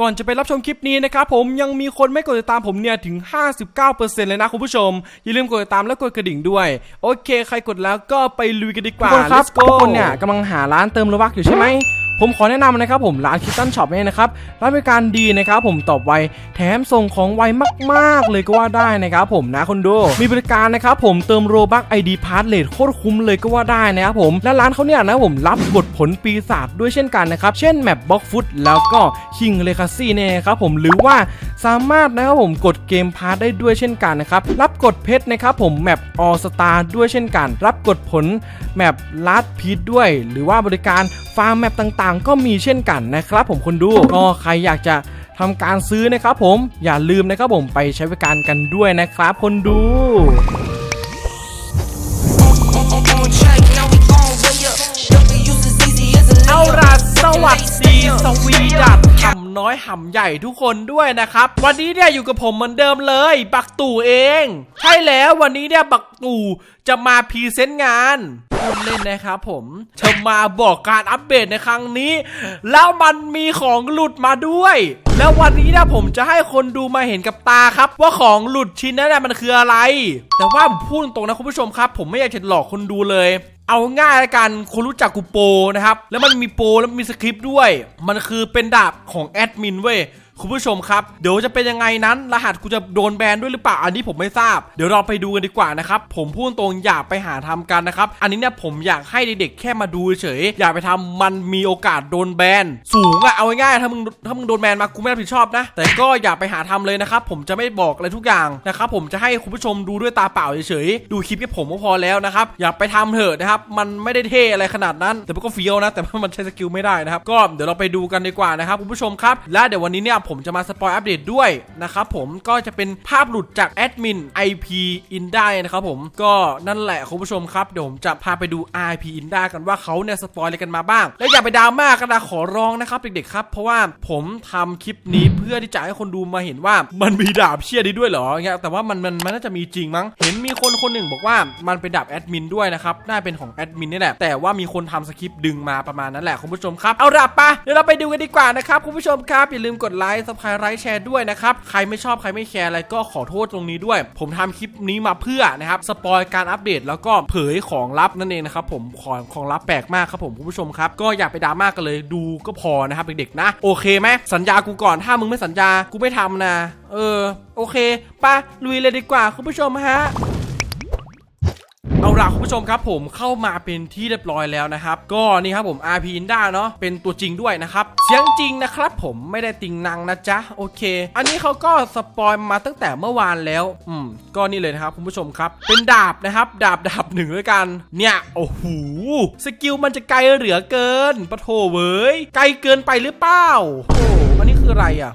ก่อนจะไปรับชมคลิปนี้นะครับผมยังมีคนไม่กดติดตามผมเนี่ยถึง 59%เลยนะคุณผู้ชม อย่าลืมกดติดตามและกดกระดิ่งด้วย โอเค ใครกดแล้วก็ไปลุยกันดีกทุกว่าคนครับ Let's go ทุกคนเนี่ยกำลังหาร้านเติมโลบักอยู่ใช่ไหม ผมขอแนะนำนะครับผมร้านคิตตันช็อปเนี่ยนะครับร้านบริการดีนะครับผมตอบไวแถมส่งของไวมาก ๆ เลยก็ว่าได้นะครับผมนะคนดูมีบริการนะครับผมเติมโรบักไอดีพาร์ทเลทโคตรคุ้มเลยก็ว่าได้นะครับผมและร้านเขาเนี่ยนะผมรับบทผลปีศาจด้วยเช่นกันนะครับเช่นแมปบ็อกฟุตแล้วก็คิงเลคาซี่เนี่ยครับผมหรือว่า สามารถนะครับผมกดเกมพาร์ทได้ด้วยเช่นกันนะครับ รับกดเพชรนะครับผมแมปออสตาด้วยเช่นกัน รับกดผลแมปลัดพีทด้วย หรือว่าบริการฟาร์มแมปต่างๆ ก็มีเช่นกันนะครับผมคนดูก็ใครอยากจะทำการซื้อนะครับผมอย่าลืมนะครับผมไปใช้บริการกันด้วยนะครับ คนดู เอาล่ะสวัสดีสวีดัต หำน้อยหำใหญ่ทุกคนด้วยนะครับ วันนี้เนี่ยอยู่กับผมเหมือนเดิมเลย บักตู่เอง ใช่แล้ววันนี้เนี่ยบักตู่จะมาพรีเซนต์งานพูดเล่นนะครับผมจะมาบอกการอัปเดตในครั้งนี้ แล้วมันมีของหลุดมาด้วย แล้ววันนี้เนี่ยผมจะให้คนดูมาเห็นกับตาครับ ว่าของหลุดชิ้นนั้นนะมันคืออะไร แต่ว่าผมพูดตรงๆนะคุณผู้ชมครับ ผมไม่อยากจะหลอกคนดูเลย เอาง่ายละกันคนรู้จักกูโปนะครับ แล้วมันมีโปแล้วมีสคริปต์ด้วย มันคือเป็นดาบของแอดมินเว้ย คุณผู้ชมครับ เดี๋ยวจะเป็นยังไงนั้น รหัสกูจะโดนแบนด้วยหรือเปล่าอันนี้ผมไม่ทราบ เดี๋ยวเราไปดูกันดีกว่านะครับ ผมพูดตรงอย่าไปหาทำกันนะครับ อันนี้เนี่ยผมอยากให้เด็กๆแค่มาดูเฉย อย่าไปทำมันมีโอกาสโดนแบน สูงอะเอาง่ายๆถ้ามึงถ้ามึงโดนแบนมากูไม่รับผิดชอบนะ แต่ก็อย่าไปหาทำเลยนะครับ ผมจะไม่บอกอะไรทุกอย่างนะครับ ผมจะให้คุณผู้ชมดูด้วยตาเปล่าเฉยๆ ดูคลิปแค่ผมก็พอแล้วนะครับ อย่าไปทำเถอะนะครับ มันไม่ได้เท่อะไรขนาดนั้น แต่มันก็เฟี้ยวนะ แต่ว่ามันใช้สกิลไม่ได้นะครับ ก็เดี๋ยวเราไปดูกันดีกว่านะครับคุณผู้ชมครับ และเดี๋ยววันนี้เนี่ยผมจะมาสปอยอัปเดตด้วยนะครับผมก็จะเป็นภาพหลุดจากแอดมิน IP in ได้นะครับผมก็นั่นแหละคุณผู้ชมครับเดี๋ยวผมจะพาไปดู IP in ได้กันว่าเขาเนี่ยสปอยอะไรกันมาบ้าง และอย่าไปดราม่ากันนะขอร้องนะครับเด็กๆครับเพราะว่าผมทำคลิปนี้เพื่อที่จะให้คนดูมาเห็นว่ามันมีดาบเชี่ยนี้ด้วยเหรอเงี้ยแต่ว่ามันมันมันน่าจะมีจริงมั้งเห็นมีคนคนหนึ่งบอกว่ามันเป็นดาบแอดมินด้วยนะครับน่าเป็นของแอดมินนี่แหละแต่ว่ามีคนทำสคริปต์ดึงมาประมาณนั้นแหละคุณผู้ชมครับเอาละปะเดี๋ยวเราไปดูกันดีกว่านะครับคุณผู้ชมครับอย่าลืมกดไลค์ซับสไครต์ไลค์แชร์ด้วยนะครับ ใครไม่ชอบใครไม่แคร์อะไรก็ขอโทษตรงนี้ด้วย ผมทำคลิปนี้มาเพื่อนะครับ สปอยการอัปเดตแล้วก็เผยของลับนั่นเองนะครับผมของของลับแปลกมากครับผมคุณผู้ชมครับ ก็อย่าไปดราม่ากันเลยดูก็พอนะครับเด็กๆนะ โอเคไหมสัญญากูก่อนถ้ามึงไม่สัญญากูไม่ทำนะ เออ โอเคปะลุยเลยดีกว่าคุณผู้ชมฮะ ล่ะคุณผู้ชมครับผมเข้ามาเป็นที่เรียบร้อยแล้วนะครับ ก็นี่ครับผม RP Inda เนาะเป็นตัวจริงด้วยนะครับ เสียงจริงนะครับผมไม่ได้ติงนังนะจ๊ะ โอเค อันนี้เขาก็สปอยมาตั้งแต่เมื่อวานแล้วอืมก็นี่เลยนะครับคุณผู้ชมครับ เป็นดาบนะครับ ดาบดาบหนึ่งด้วยกัน เนี่ยโอ้โหสกิลมันจะไกลเหลือเกินปะโถเว้ยไกลเกินไปหรือเปล่าโอ้อันนี้คืออะไรอะ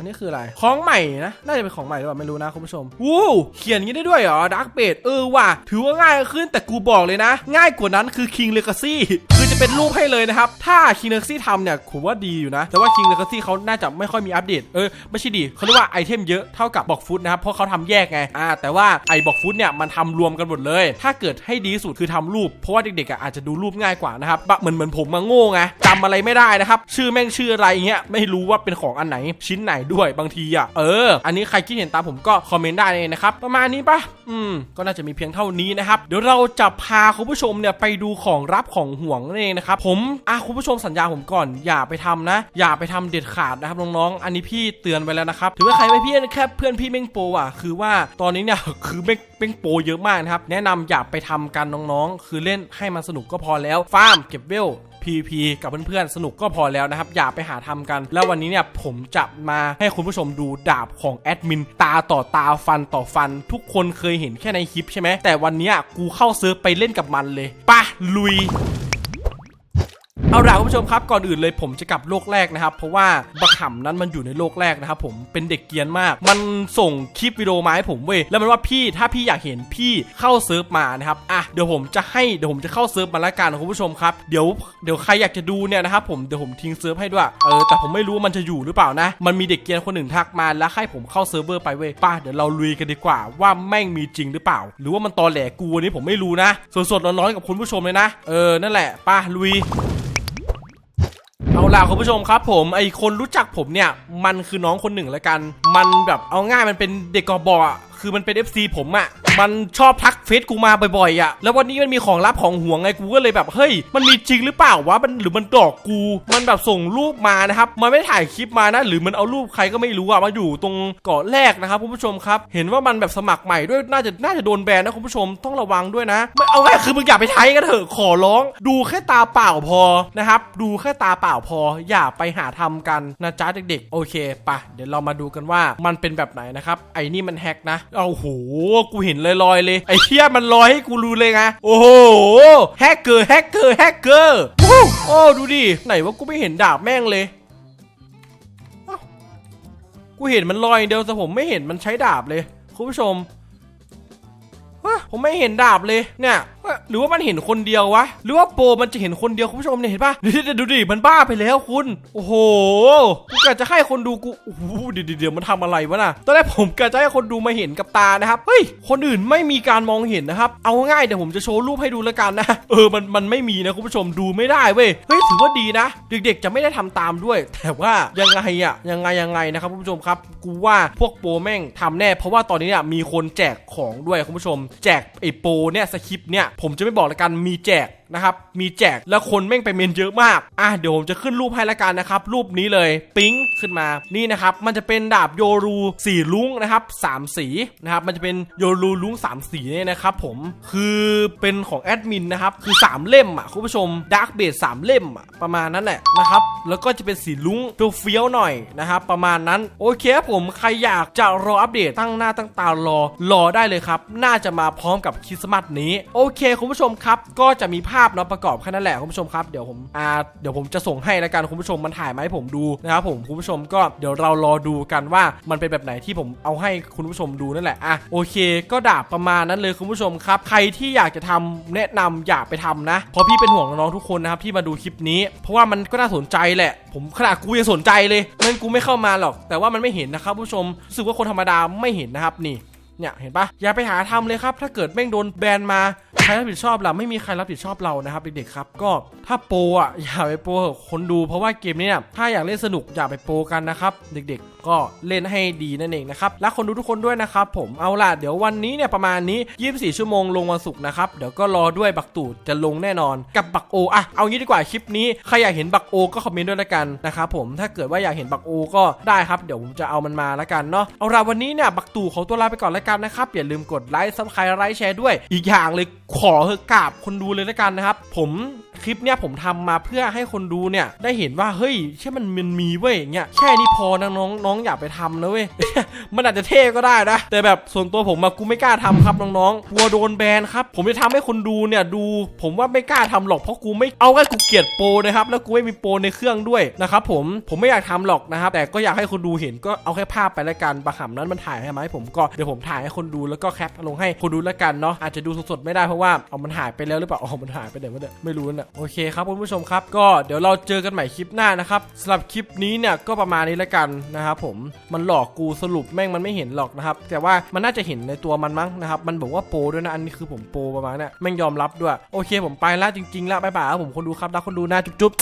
อันนี้คืออะไร ของใหม่นะ น่าจะเป็นของใหม่หรือเปล่าไม่รู้นะคุณผู้ชม วู้เขียนงี้ได้ด้วยเหรอดักเบดเออว่ะ ถือว่าง่ายขึ้นแต่กูบอกเลยนะ ง่ายกว่านั้นคือ King Legacy คือ เป็นรูปให้เลยนะครับ ถ้า King Legacy ทำเนี่ยผมว่าดีอยู่นะ แต่ว่า King Legacy เขาน่าจะไม่ค่อยมีอัปเดต เออ ไม่ใช่ดีเขาเรียกว่าไอเทมเยอะเท่ากับบอกฟุตนะครับ เพราะเขาทำแยกไง อ่า แต่ว่าไอบอกฟุตเนี่ยมันทำรวมกันหมดเลย ถ้าเกิดให้ดีสุดคือทำรูป เพราะว่าเด็กๆอะอาจจะดูรูปง่ายกว่านะครับบะเหมือนเหมือนผมมาโง่ไงจำอะไรไม่ได้นะครับ ชื่อแม่งชื่ออะไรอย่างเงี้ย ไม่รู้ว่าเป็นของอันไหนชิ้นไหนด้วยบางทีอะ เออ อันนี้ใครคิดเห็นตามผมก็คอมเมนต์ได้เลยนะครับ ประมาณนี้ปะอืม ก็น่าจะมีเพียงเท่านี้นะครับ เดี๋ยวเราจะพาคุณผู้ชมเนี่ยไปดูของรับของห่วงนั่นเองนะครับผมอะคุณผู้ชมสัญญาผมก่อนอย่าไปทำนะ อย่าไปทำเด็ดขาดนะครับน้องๆอันนี้พี่เตือนไว้แล้วนะครับถือว่าใครไม่พี่แค่เพื่อนพี่เม่งโปอะคือว่าตอนนี้เนี่ยคือเม่งเม่งโปเยอะมากนะครับแนะนำอย่าไปทำกันน้องๆ คือเล่นให้มันสนุกก็พอแล้วฟาร์มเก็บเวล PVP กับเพื่อนๆ สนุกก็พอแล้วนะครับ อย่าไปหาทำกัน แล้ววันนี้เนี่ยผมจะมาให้คุณผู้ชมดูดาบของแอดมินตาต่อตาฟันต่อฟัน ทุกคนเคยเห็นแค่ในคลิปใช่ไหมแต่วันนี้กูเข้าเซิร์ฟไปเล่นกับมันเลยปะลุย เอาล่ะคุณผู้ชมครับก่อนอื่นเลยผมจะกลับโลกแรกนะครับ เพราะว่าบักขำนั้นมันอยู่ในโลกแรกนะครับผมเป็นเด็กเกียนมาก มันส่งคลิปวิดีโอมาให้ผมเว้ยแล้วมันว่าพี่ถ้าพี่อยากเห็นพี่เข้าเซิร์ฟมานะครับอะเดี๋ยวผมจะให้เดี๋ยวผมจะเข้าเซิร์ฟมาละกันคุณผู้ชมครับเดี๋ยวเดี๋ยวใครอยากจะดูเนี่ยนะครับผมเดี๋ยวผมทิ้งเซิร์ฟให้ด้วยเออแต่ผมไม่รู้ว่ามันจะอยู่หรือเปล่านะ มันมีเด็กเกียนคนหนึ่งทักมาแล้วให้ผมเข้าเซิร์ฟเวอร์ไปเว้ยป้าเดี๋ยวเราลุยกันดีกว่าว่าแม่งมีจริงหรือเปล่า หรือว่ามันตอแหลกูอันนี้ผมไม่รู้นะสดๆร้อนๆกับคุณผู้ชมเลยนะเออนั่นแหละป้าลุย เอาล่ะคุณผู้ชมครับผมไอคนรู้จักผมเนี่ย มันคือน้องคนหนึ่งแล้วกัน มันแบบเอาง่ายมันเป็นเด็กกอบอะ คือมันเป็น FC ผมอะมันชอบทักเฟซกูมาบ่อยๆอะแล้ววันนี้มันมีของลับของห่วงไงกูก็เลยแบบเฮ้ยมันมีจริงหรือเปล่าวะมันหรือมันดอกกู มันแบบส่งรูปมานะครับมันไม่ได้ถ่ายคลิปมานะหรือมันเอารูปใครก็ไม่รู้อะมาอยู่ตรงเกาะแรกนะครับคุณผู้ชมครับ เห็นว่ามันแบบสมัครใหม่ด้วยน่าจะน่าจะโดนแบนนะคุณผู้ชมต้องระวังด้วยนะไม่เอาง่คือมึงอย่าไปใช้กันเถอะขอร้อง ดูแค่ตาเปล่าพอนะครับดูแค่ตาเปล่าพอ อย่าไปหาทำกันนะจ๊ะเด็กๆ โอเคปะเดี๋ยวเรามาดูกันว่ามันเป็นแบบไหนนะครับไอ้นี่มันแฮกนะเอาโหกูเห็นลอยๆเลย ไอ้เทียมันลอยให้กูรู้เลยไงโอ้โหแฮกเกอร์แฮกเกอร์แฮกเกอร์โอ้ดูดิไหนว่ากูไม่เห็นดาบแม่งเลยกูเห็นมันลอยเดียวแต่ผมไม่เห็นมันใช้ดาบเลย คุณผู้ชมผมไม่เห็นดาบเลยเนี่ย หรือว่ามันเห็นคนเดียววะ หรือว่าโปมันจะเห็นคนเดียวคุณผู้ชมเนี่ยเห็นปะเดี๋ยวๆดูดิมันบ้าไปแล้วคุณ โอ้โหกูกะจะให้คนดูกูโอ้โหเดี๋ยวเดี๋ยวมันทำอะไรวะน่ะตอนแรกผมกะจะให้คนดูมาเห็นกับตานะครับเฮ้ยคนอื่นไม่มีการมองเห็นนะครับเอาง่ายเดี๋ยวผมจะโชว์รูปให้ดูแล้วกันนะเออมันมันไม่มีนะคุณผู้ชมดูไม่ได้เว้ยเฮ้ยถือว่าดีนะ เด็กๆจะไม่ได้ทำตามด้วย แต่ว่ายังไงอะยังไงยังไงนะครับคุณผู้ชมครับ กูว่าพวกโปแม่งทำแน่ เพราะว่าตอนนี้เนี่ยมีคนแจกของด้วยคุณผู้ชม แจกไอ้โปเนี่ยสคริปต์เนี่ยผมจะไม่บอกละกันมีแจก นะครับ มีแจกแล้วคนแม่งไปเมนเยอะมาก อะเดี๋ยวผมจะขึ้นรูปให้ละกันนะครับ รูปนี้เลยปิ๊งขึ้นมานี่นะครับ มันจะเป็นดาบโยรูสีลุ้งนะครับสามสีนะครับ มันจะเป็นโยรูลุ้งสามสีเนี่ยนะครับผมคือเป็นของแอดมินนะครับ คือ 3 เล่มอะคุณผู้ชมดาร์กเบสสามเล่มอะประมาณนั้นแหละนะครับแล้วก็จะเป็นสีลุ้งเฟี้ยวหน่อยนะครับประมาณนั้นโอเคครับผมใครอยากจะรออัปเดตตั้งหน้าตั้งตารอรอได้เลยครับ น่าจะมาพร้อมกับคริสต์มาสนี้ โอเคคุณผู้ชมครับ ก็จะมีภาพเนาะประกอบแค่นั้นแหละคุณผู้ชมครับเดี๋ยวผมอ่าเดี๋ยวผมจะส่งให้แล้วกันคุณผู้ชมมันถ่ายมาให้ผมดูนะครับผมคุณผู้ชมก็เดี๋ยวเรารอดูกันว่ามันเป็นแบบไหนที่ผมเอาให้คุณผู้ชมดูนั่นแหละอะโอเค ก็ดาบประมาณนั้นเลยคุณผู้ชมครับ ใครที่อยากจะทำแนะนำอย่าไปทำนะเพราะพี่เป็นห่วงน้องทุกคนนะครับที่มาดูคลิปนี้ เพราะว่ามันก็น่าสนใจแหละ ผมขนาดกูยังสนใจเลยมันกูไม่เข้ามาหรอก แต่ว่ามันไม่เห็นนะครับผู้ชมรู้สึกว่าคนธรรมดาไม่เห็นนะครับนี่ เนี่ยเห็นปะอย่าไปหาทำเลยครับ ถ้าเกิดแม่งโดนแบนมาใครรับผิดชอบเราไม่มีใครรับผิดชอบเรานะครับเด็กๆครับ ก็ถ้าโปอะอย่าไปโปคนดูเพราะว่าเกมนี้เนี่ยถ้าอยากเล่นสนุกอย่าไปโปกันนะครับ เด็กๆก็เล่นให้ดีนั่นเองนะครับและคนดูทุกคนด้วยนะครับผมเอาล่ะเดี๋ยววันนี้เนี่ยประมาณนี้ 24 ชั่วโมงลงวันศุกร์นะครับเดี๋ยวก็รอด้วยบักตู่จะลงแน่นอนกับบักโออะเอางี้ดีกว่าคลิปนี้ใครอยากเห็นบักโอก็คอมเมนต์ด้วยละกันนะครับผมถ้าเกิดว่าอยากเห็นบักโอก็ได้ครับเดี๋ยวผมจะเอามันมาละกันเนาะเอาล่ะวันนี้เนี่ยบักตู่ขอตัวลาไปก่อนละกันนะครับอย่าลืมกดไลค์ซับสไครต์ไลค์แชร์ด้วย อีกอย่างเลย ขอเถอกราบคนดูเลยละกันนะครับ ผมคลิปเนี่ยผมทำมาเพื่อให้คนดูเนี่ยได้เห็นว่าเฮ้ยใช่มันมันมีเว้ยอย่างเงี้ยแค่นี้พอนะน้องน้องอย่าไปทำนะเว้ยมันอาจจะเท่ก็ได้นะ แต่แบบส่วนตัวผมอะกูไม่กล้าทำครับน้องๆกลัวโดนแบนครับ ผมจะทำให้คนดูเนี่ยดู ผมว่าไม่กล้าทำหรอกเพราะกูไม่เอากันกูเกลียดโปรนะครับแล้วกูไม่มีโปรในเครื่องด้วยนะครับผมผมไม่อยากทำหรอกนะครับ แต่ก็อยากให้คนดูเห็นก็เอาแค่ภาพไปแล้วกันบะขำนั้นมันถ่ายให้มาให้ผมก็เดี๋ยวผมถ่ายให้คนดูแล้วก็แคปลงให้คนดูแล้วกันเนาะอาจจะดูสดๆไม่ได้เพราะว่าเอามันหายไปแล้วหรือเปล่าอ๋อมันหายไปไหนวะเนี่ยไม่รู้นะโอเคครับคุณผู้ชมครับ ก็เดี๋ยวเราเจอกันใหม่คลิปหน้านะครับสำหรับคลิปนี้เนี่ยก็ประมาณนี้แล้วกันนะครับผมมันหลอกกูสรุปแม่งมันไม่เห็นหรอกนะครับแต่ว่ามันน่าจะเห็นในตัวมันมั้งนะครับมันบอกว่าโปรด้วยนะอันนี้คือผมโปรประมาณนี้แม่งยอมรับด้วยโอเค ผมไปแล้วจริงๆแล้วบ๊ายบายครับผมคนดูครับรักคนดูนะจุ๊บ